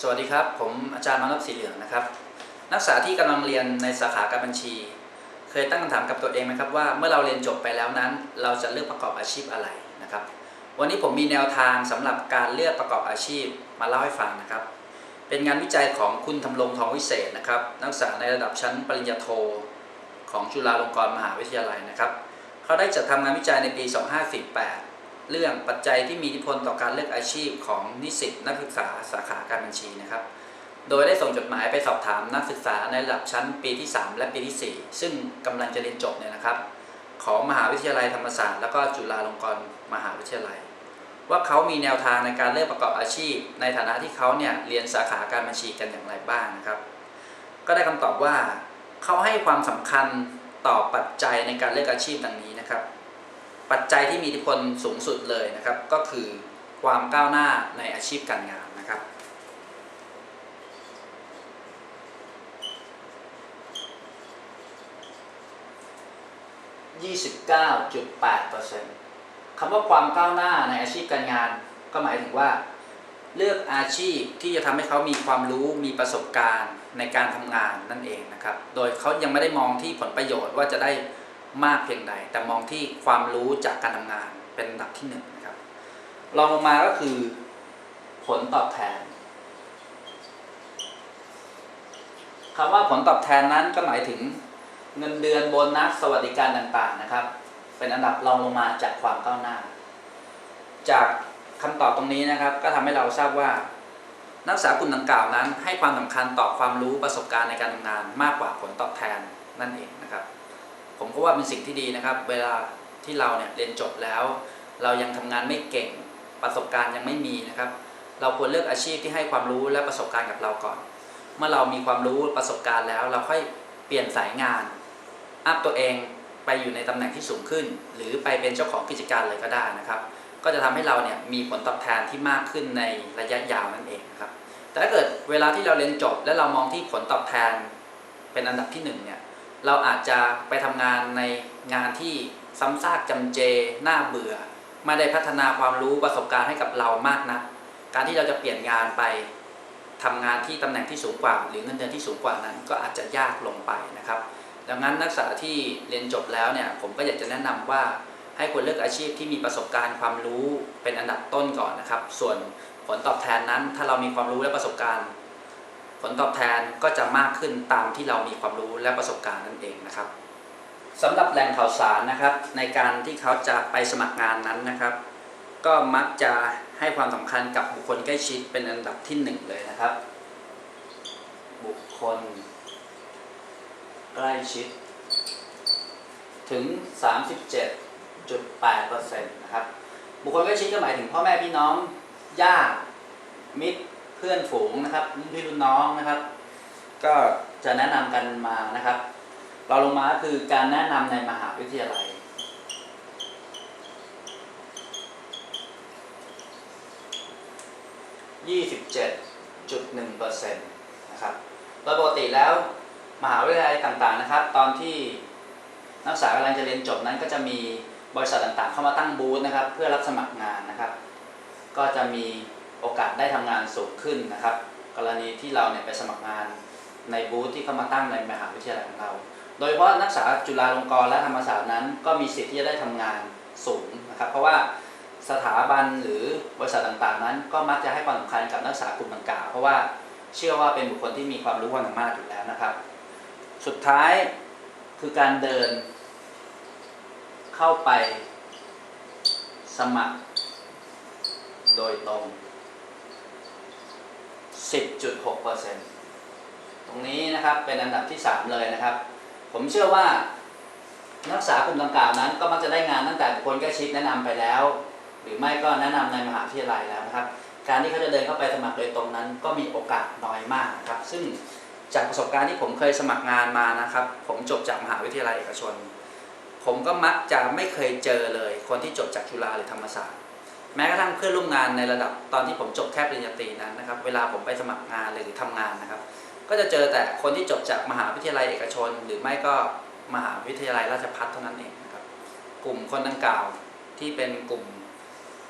สวัสดีครับ ผมอาจารย์มานพสีเหลืองนะครับ นักศึกษาที่กำลังเรียนในสาขาการบัญชี เคยตั้งคำถามกับตัวเองไหมครับว่าเมื่อเราเรียนจบไปแล้วนั้น เราจะเลือกประกอบอาชีพอะไรนะครับ วันนี้ผมมีแนวทางสำหรับการเลือกประกอบอาชีพมาเล่าให้ฟังนะครับ เป็นงานวิจัยของคุณทำรงทองวิเศษนะครับ นักศึกษาในระดับชั้นปริญญาโท ของจุฬาลงกรณ์มหาวิทยาลัยนะครับ เขาได้จัดทำงานวิจัยในปี 2548 เรื่องปัจจัยที่มีอิทธิพลต่อการเลือกอาชีพของนิสิตนักศึกษาสาขาการบัญชีนะครับ โดยได้ส่งจดหมายไปสอบถามนักศึกษาในระดับชั้นปีที่ 3 และปีที่ 4 ซึ่งกำลังจะเรียนจบเนี่ยนะครับ ของมหาวิทยาลัยธรรมศาสตร์แล้วก็จุฬาลงกรณ์มหาวิทยาลัย ว่าเขามีแนวทางในการเลือกประกอบอาชีพ ในฐานะที่เขาเนี่ยเรียนสาขาการบัญชีกันอย่างไรบ้างนะครับ ก็ได้คำตอบว่าเขาให้ความสำคัญต่อปัจจัยในการเลือกอาชีพดังนี้นะครับ ปัจจัยที่มีอิทธิพลสูงสุดเลยนะครับ ก็คือความก้าวหน้าในอาชีพการงานนะครับ 29.8%คำว่าความก้าวหน้าในอาชีพการงาน ก็หมายถึงว่า เลือกอาชีพที่จะทำให้เขามีความรู้มีประสบการณ์ในการทำงานนั่นเองนะครับ โดยเขายังไม่ได้มองที่ผลประโยชน์ว่าจะได้ มากเพียงใด แต่มองที่ความรู้จากการทำงานเป็นอันดับที่หนึ่งนะครับรองลงมาก็คือผลตอบแทนคำว่าผลตอบแทนนั้นก็หมายถึงเงินเดือนโบนัสสวัสดิการต่างๆนะครับ เป็นอันดับรองลงมาจากความก้าวหน้า จากคำตอบตรงนี้นะครับ ก็ทำให้เราทราบว่า นักศึกษากลุ่มดังกล่าวนั้น ให้ความสำคัญต่อความรู้ประสบการณ์ในการทำงานมากกว่าผลตอบแทนนั่นเองนะครับ ผมก็ว่าเป็นสิ่งที่ดีนะครับ เวลาที่เราเนี่ยเรียนจบแล้ว เรายังทำงานไม่เก่งประสบการณ์ยังไม่มีนะครับ เราควรเลือกอาชีพที่ให้ความรู้และประสบการณ์กับเราก่อน เมื่อเรามีความรู้ประสบการณ์แล้ว เราค่อยเปลี่ยนสายงานอัพตัวเองไปอยู่ในตำแหน่งที่สูงขึ้น หรือไปเป็นเจ้าของกิจการเลยก็ได้นะครับ ก็จะทำให้เราเนี่ยมีผลตอบแทนที่มากขึ้นในระยะยาวนั่นเองนะครับแต่ถ้าเกิดเวลาที่เราเรียนจบ และเรามองที่ผลตอบแทนเป็นอันดับที่หนึ่งเนี่ย เราอาจจะไปทำงานในงานที่ซ้ำซากจำเจน่าเบื่อ ไม่ได้พัฒนาความรู้ประสบการณ์ให้กับเรามากนะัก การที่เราจะเปลี่ยนงานไปทำงานที่ตำแหน่งที่สูงกว่า หรือเงินเดือนที่สูงกว่านั้น ก็อาจจะยากลงไปนะครับ ดังนั้นนักศึกษาที่เรียนจบแล้วเนี่ยผมก็อยากจะแนะนำว่าให้ควรเลือกอาชีพที่มีประสบการณ์ความรู้เป็นอันดับต้นก่อนนะครับ ส่วนผลตอบแทนนั้น ถ้าเรามีความรู้และประสบการณ์ ผลตอบแทนก็จะมากขึ้นตามที่เรามีความรู้และประสบการณ์นั่นเองนะครับสำหรับแหล่งข่าวสารนะครับ ในการที่เขาจะไปสมัครงานนั้นนะครับ ก็มักจะให้ความสำคัญกับบุคคลใกล้ชิดเป็นอันดับที่หนึ่งเลยนะครับ บุคคล ใกล้ชิด ถึง 37.8%นะครับบุคคลใกล้ชิดก็หมายถึงพ่อแม่พี่น้องญาติมิตร เพื่อนฝูงนะครับรุ่นพี่รุ่นน้องนะครับ ก็จะแนะนำกันมานะครับ เราลงมาคือการแนะนำในมหาวิทยาลัย 27.1%นะครับโดยปกติแล้วมหาวิทยาลัยต่างๆนะครับ ตอนที่นักศึกษากำลังจะเรียนจบนั้นก็จะมีบริษัทต่างๆ เข้ามาตั้งบูธนะครับ เพื่อรับสมัครงานนะครับ ก็จะมี โอกาสได้ทำงานสูงขึ้นนะครับ กรณีที่เราเนี่ยไปสมัครงานในบูธที่เขามาตั้งในมหาวิทยาลัยของเรา โดยเฉพาะนักศึกษาจุฬาลงกรณ์และธรรมศาสตร์นั้น ก็มีสิทธิ์ที่จะได้ทำงานสูงนะครับ เพราะว่าสถาบันหรือบริษัทต่างๆ นั้น ก็มักจะให้ความสำคัญกับนักศึกษากลุ่มดังกล่าวเพราะว่าเชื่อว่าเป็นบุคคลที่มีความรู้ความสามารถอยู่แล้วนะครับ สุดท้ายคือการเดินเข้าไปสมัครโดยตรง 10.6%ตรงนี้นะครับเป็นอันดับที่ 3 เลยนะครับ ผมเชื่อว่านักศึกษากลุ่มดังกล่าวนั้น ก็มักจะได้งานตั้งแต่บุคคลใกล้ชิดแนะนำไปแล้ว หรือไม่ก็แนะนำในมหาวิทยาลัยแล้วนะครับ การที่เขาจะเดินเข้าไปสมัครโดยตรงนั้น ก็มีโอกาสน้อยมากนะครับ ซึ่งจากประสบการณ์ที่ผมเคยสมัครงานมานะครับ ผมจบจากมหาวิทยาลัยเอกชน ผมก็มักจะไม่เคยเจอเลย คนที่จบจากจุฬาหรือธรรมศาสตร์ แม้กระทั่งเพื่อนร่วมงานในระดับตอนที่ผมจบแค่ปริญญาตรีนั้นนะครับ เวลาผมไปสมัครงานหรือทำงานนะครับ ก็จะเจอแต่คนที่จบจากมหาวิทยาลัยเอกชน หรือไม่ก็มหาวิทยาลัยราชภัฏเท่านั้นเองนะครับ กลุ่มคนดังกล่าวที่เป็นกลุ่ม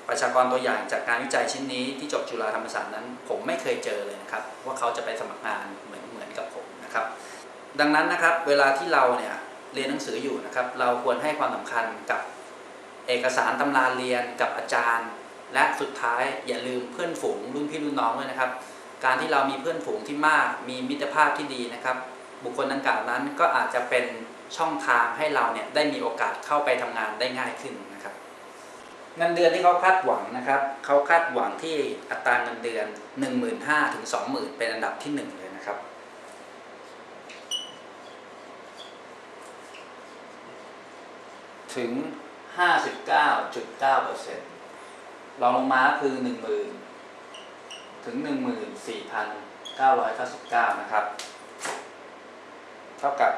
ประชากรตัวอย่างจากงานวิจัยชิ้นนี้ที่จบจุฬาธรรมศาสตร์นั้น ผมไม่เคยเจอเลยนะครับ ว่าเขาจะไปสมัครงานเหมือนเหมือนกับผมนะครับ ดังนั้นนะครับเวลาที่เราเนี่ยเรียนหนังสืออยู่นะครับ เราควรให้ความสำคัญกับ เอกสารตำราเรียนกับอาจารย์ และสุดท้ายอย่าลืมเพื่อนฝูงรุ่นพี่รุ่นน้องด้วยนะครับ การที่เรามีเพื่อนฝูงที่มากมีมิตรภาพที่ดีนะครับ บุคคลดังกล่าวนั้นก็อาจจะเป็นช่องทางให้เราเนี่ยได้มีโอกาสเข้าไปทำงานได้ง่ายขึ้นนะครับ เงินเดือนที่เขาคาดหวังนะครับเขาคาดหวังที่อัตราเงินเดือน 15,000ถึง20,000 เป็นอันดับที่ 1 เลยนะครับถึง 59.9%รองลงมาคือ10,000ถึง14,999นะครับ เท่ากับ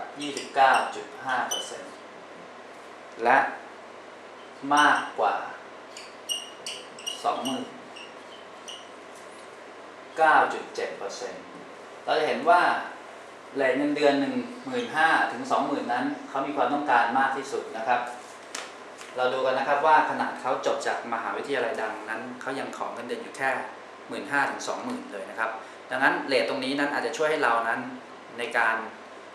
29.5%และมากกว่า20,000 9.7%เราจะเห็นว่าแหล่งเงินเดือน15,000ถึง20,000นั้นเขามีความต้องการมากที่สุดนะครับ เราดูกันนะครับว่าขนาดเขาจบจากมหาวิทยาลัยดังนั้นเขายังขอเงินเดือนอยู่แค่ 15,000ถึง20,000เลยนะครับ ดังนั้นเลทตรงนี้นั้นอาจจะช่วยให้เรานั้นในการ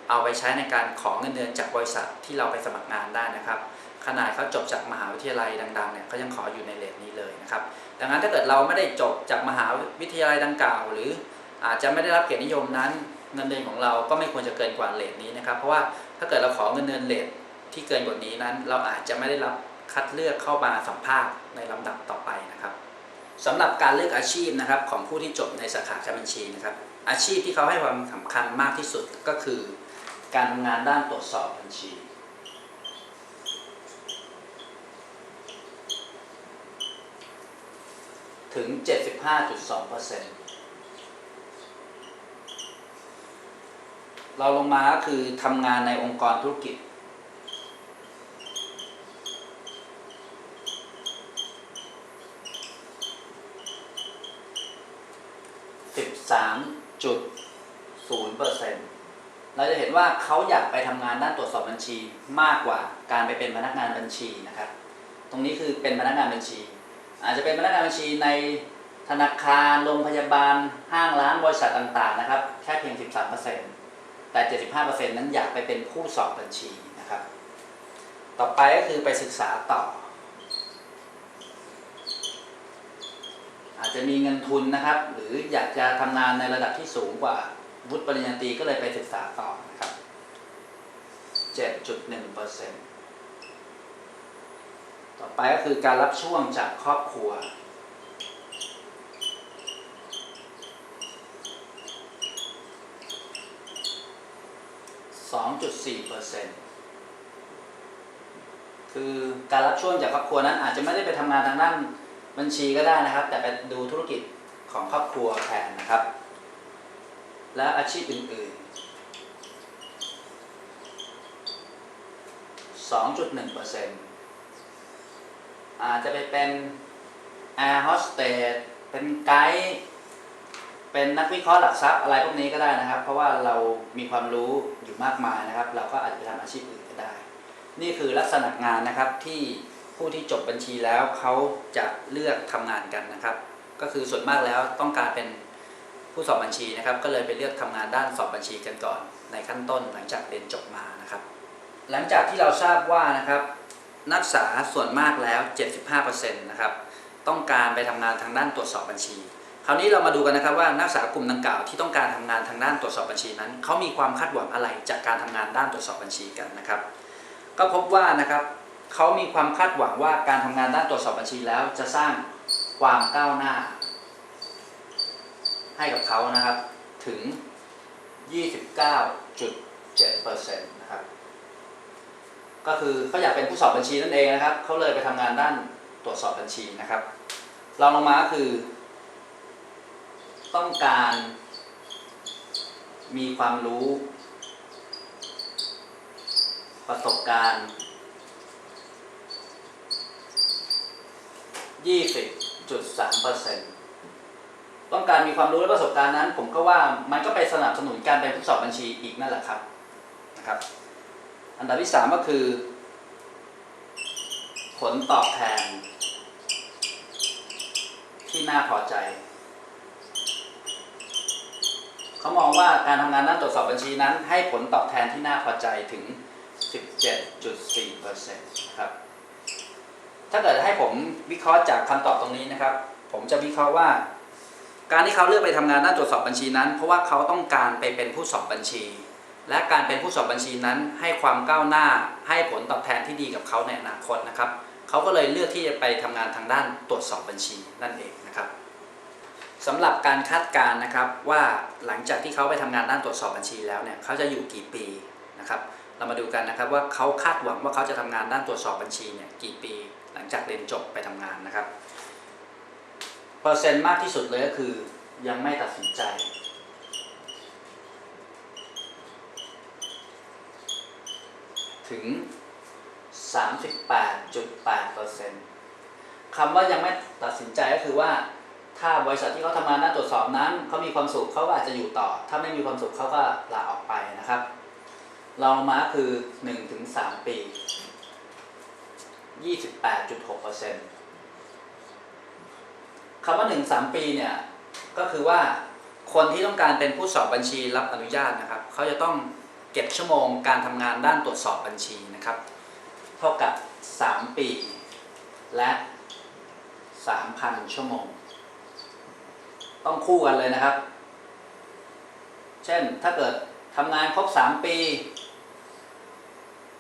เอาไปใช้ในการขอเงินเดือนจากบริษัทที่เราไปสมัครงานได้นะครับ ขนาดเขาจบจากมหาวิทยาลัยดังๆเนี่ยเขายังขออยู่ในเลทนี้เลยนะครับ ดังนั้นถ้าเกิดเราไม่ได้จบจากมหาวิทยาลัยดังกล่าว หรืออาจจะไม่ได้รับเกียรตินิยมนั้น เงินเดือนของเราก็ไม่ควรจะเกินกว่าเลทนี้นะครับ เพราะว่าถ้าเกิดเราขอเงินเดือนเลทที่เกินกว่านี้นั้น เราอาจจะไม่ได้รับ คัดเลือกเข้ามาสัมภาษณ์ในลำดับต่อไปนะครับสำหรับการเลือกอาชีพนะครับของผู้ที่จบในสาขาการบัญชีนะครับ อาชีพที่เขาให้ความสำคัญมากที่สุดก็คือ การทำงานด้านตรวจสอบบัญชีถึง 75.2%เราลงมาก็คือทำงานในองค์กรธุรกิจ เราจะเห็นว่าเขาอยากไปทำงานด้านตรวจสอบบัญชีมากกว่าการไปเป็นพนักงานบัญชีนะครับ ตรงนี้คือเป็นพนักงานบัญชี อาจจะเป็นพนักงานบัญชีในธนาคารโรงพยาบาลห้างร้านบริษัทต่างๆนะครับแค่เพียง 13%แต่ 75%นั้นอยากไปเป็นผู้สอบบัญชีนะครับ ต่อไปก็คือไปศึกษาต่อ อาจจะมีเงินทุนนะครับ หรืออยากจะทำงานในระดับที่สูงกว่า วุฒิปริญญาตรีก็เลยไปศึกษาต่อนะครับ 7.1%ต่อไปก็คือการรับช่วงจากครอบครัว 2.4%คือการรับช่วงจากครอบครัวนั้นอาจจะไม่ได้ไปทำงานทางด้านบัญชีก็ได้นะครับ แต่ไปดูธุรกิจของครอบครัวแทนนะครับ และอาชีพอื่นๆ 2.1%อาจจะไปเป็นแอร์โฮสเตสเป็นไกด์เป็นนักวิเคราะห์หลักทรัพย์อะไรพวกนี้ก็ได้นะครับ เพราะว่าเรามีความรู้อยู่มากมายนะครับ เราก็อาจจะไปทำอาชีพอื่นก็ได้ นี่คือลักษณะงานนะครับที่ผู้ที่จบบัญชีแล้วเขาจะเลือกทำงานกันนะครับ ก็คือส่วนมากแล้วต้องการเป็น ผู้สอบบัญชีนะครับ ก็เลยไปเลือกทำงานด้านสอบบัญชีกันก่อน ในขั้นต้นหลังจากเรียนจบมานะครับ หลังจากที่เราทราบว่านะครับ นักศึกษาส่วนมากแล้ว 75%นะครับต้องการไปทำงานทางด้านตรวจสอบบัญชี คราวนี้เรามาดูกันนะครับว่านักศึกษากลุ่มดังกล่าวที่ต้องการทำงานทางด้านตรวจสอบบัญชีนั้นเขามีความคาดหวังอะไรจากการทำงานด้านตรวจสอบบัญชีกันนะครับ ก็พบว่านะครับเขามีความคาดหวังว่าการทำงานด้านตรวจสอบบัญชีแล้วจะสร้างความก้าวหน้า ให้กับเขานะครับถึง 29.7%นะครับก็คือเขาอยากเป็นผู้สอบบัญชีนั่นเองนะครับเขาเลยไปทำงานด้านตรวจสอบบัญชีนะครับรองลงมาคือ ต้องการมีความรู้ ประสบการณ์ 20.3%ต้ ต้องการมีความรู้และประสบการณ์นั้น ผมก็ว่ามันก็ไปสนับสนุนการเป็นผู้สอบบัญชีอีกนั่นแหละครับนะครับ อันดับที่3ก็คือ ผลตอบแทน ที่น่าพอใจเขามองว่าการทำงานด้านตรวจสอบบัญชีนั้น ให้ผลตอบแทนที่น่าพอใจถึง 17.4%ครับ ถ้าเกิดให้ผมวิเคราะห์จากคำตอบตรงนี้นะครับ ผมจะวิเคราะห์ว่า การที่เขาเลือกไปทำงานด้านตรวจสอบบัญชีนั้น เพราะว่าเขาต้องการไปเป็นผู้สอบบัญชี และการเป็นผู้สอบบัญชีนั้น ให้ความก้าวหน้าให้ผลตอบแทนที่ดีกับเขาในอนาคตนะครับเขาก็เลยเลือกที่จะไปทำงานทางด้านตรวจสอบบัญชีนั่นเองนะครับสำหรับการคาดการณ์นะครับว่าหลังจากที่เขาไปทำงานด้านตรวจสอบบัญชีแล้วเนี่ยเขาจะอยู่กี่ปีนะครับเรามาดูกันนะครับว่าเขาคาดหวังว่าเขาจะทำงานด้านตรวจสอบบัญชีเนี่ยกี่ปี หลังจากเรียนจบไปทำงานนะครับ เปอร์เซ็นต์มากที่สุดเลยก็คือยังไม่ตัดสินใจ ถึง 38.8%คำว่ายังไม่ตัดสินใจก็คือว่าถ้าบริษัทที่เขาทำงานด้านตรวจสอบนั้นเขามีความสุขเขาอาจจะอยู่ต่อ ถ้าไม่มีความสุขเขาก็ลาออกไปนะครับ เรามาคือ 1-3 ปี 28.6% คำว่า1-3ปีเนี่ยก็คือว่าคนที่ต้องการเป็นผู้สอบบัญชีรับอนุญาตนะครับเขาจะต้องเก็บชั่วโมงการทำงานด้านตรวจสอบบัญชีนะครับ เท่ากับ 3 ปี และ 3,000 ชั่วโมง ต้องคู่กันเลยนะครับ เช่นถ้าเกิดทำงานครบ 3 ปี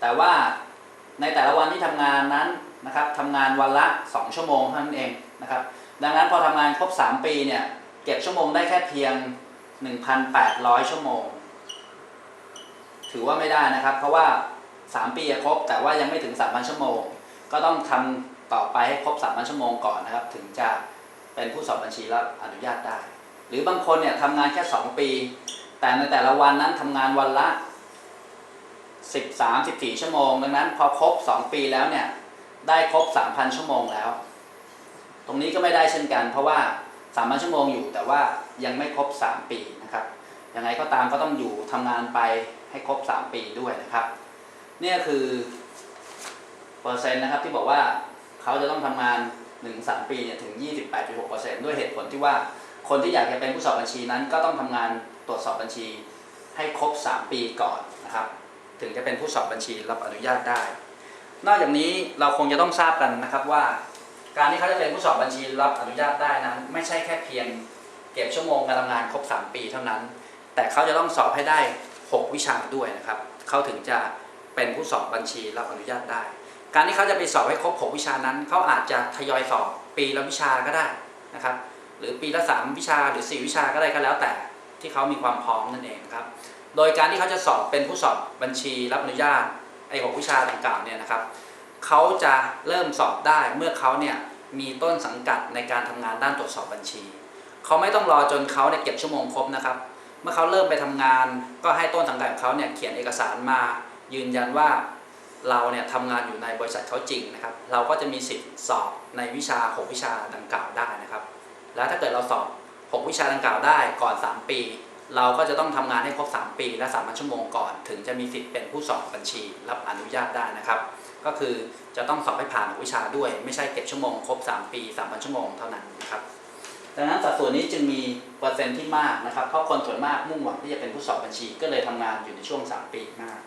แต่ว่าในแต่ละวันที่ทำงานนั้น นะครับทำงานวันละ 2 ชั่วโมงเท่านั้นเองนะครับดังนั้นพอทำงานครบ 3 ปีเนี่ยเก็บชั่วโมงได้แค่เพียง 1,800 ชั่วโมง ถือว่าไม่ได้นะครับ เพราะว่า 3 ปีครบแต่ว่ายังไม่ถึง 3,000 ชั่วโมง ก็ต้องทำต่อไปให้ครบ 3,000 ชั่วโมงก่อนนะครับ ถึงจะเป็นผู้สอบบัญชีรับอนุญาตได้ หรือบางคนเนี่ยทำงานแค่ 2 ปี แต่ในแต่ละวันนั้นทำงานวันละ 13 14 ชั่วโมง ดังนั้นพอครบ 2 ปีแล้วเนี่ย ได้ครบ 3,000 ชั่วโมงแล้ว ตรงนี้ก็ไม่ได้เช่นกัน เพราะว่า 3,000 ชั่วโมงอยู่แต่ว่ายังไม่ครบ 3 ปีนะครับยังไงก็ตามก็ต้องอยู่ทำงานไปให้ครบ 3 ปีด้วยนะครับเนี่ยคือเปอร์เซ็นต์นะครับที่บอกว่าเขาจะต้องทำงาน 1-3 ปีเนี่ยถึง 28.6%ด้วยเหตุผลที่ว่าคนที่อยากจะเป็นผู้สอบบัญชีนั้น ก็ต้องทำงานตรวจสอบบัญชีให้ครบ 3 ปีก่อนนะครับ ถึงจะเป็นผู้สอบบัญชีรับอนุญาตได้ นอกจากนี้เราคงจะต้องทราบกันนะครับว่า การที่เขาจะเป็นผู้สอบบัญชีรับอนุญาตได้นั้น ไม่ใช่แค่เพียงเก็บชั่วโมงการทำงานครบ 3 ปีเท่านั้น แต่เขาจะต้องสอบให้ได้ 6 วิชาด้วยนะครับเขาถึงจะเป็นผู้สอบบัญชีรับอนุญาตได้ การที่เขาจะไปสอบให้ครบ 6 วิชานั้นเขาอาจจะทยอยสอบปีละวิชาก็ได้นะครับหรือปีละ 3 วิชาหรือ 4 วิชาก็ได้ก็แล้วแต่ที่เขามีความพร้อมนั่นเองครับโดยการที่เขาจะสอบเป็นผู้สอบบัญชีรับอนุญาต อ้หกวิชาดังกล่าวเนี่ยนะครับเขาจะเริ่มสอบได้เมื่อเขาเนี่ยมีต้นสังกัดในการทำงานด้านตรวจสอบบัญชีเขาไม่ต้องรอจนเขาเนี่ยเก็บชั่วโมงครบนะครับ เมื่อเขาเริ่มไปทำงาน ก็ให้ต้นสังกัดของเขาเนี่ยเขียนเอกสารมายืนยันว่าเราเนี่ยทำงานอยู่ในบริษัทเขาจริงนะครับ เราก็จะมีสิทธิ์สอบในวิชา 6 วิชาดังกล่าวได้นะครับ แล้วถ้าเกิดเราสอบ 6 วิชาดังกล่าวได้ก่อน 3 ปี เราก็จะต้องทำงานให้ครบ 3 ปีและ3,000ชั่วโมงก่อน ถึงจะมีสิทธิ์เป็นผู้สอบบัญชี รับอนุญาตได้นะครับ ก็คือจะต้องสอบให้ผ่านวิชาด้วย ไม่ใช่เก็บชั่วโมงครบ 3 ปี3,000ชั่วโมงเท่านั้นนะครับดังนั้นสัดส่วนนี้จึงมีเปอร์เซ็นต์ที่มากนะครับเพราะคนส่วนมากมุ่งหวังที่จะเป็นผู้สอบบัญชี ก็เลยทำงานอยู่ในช่วง 3 ปีมาก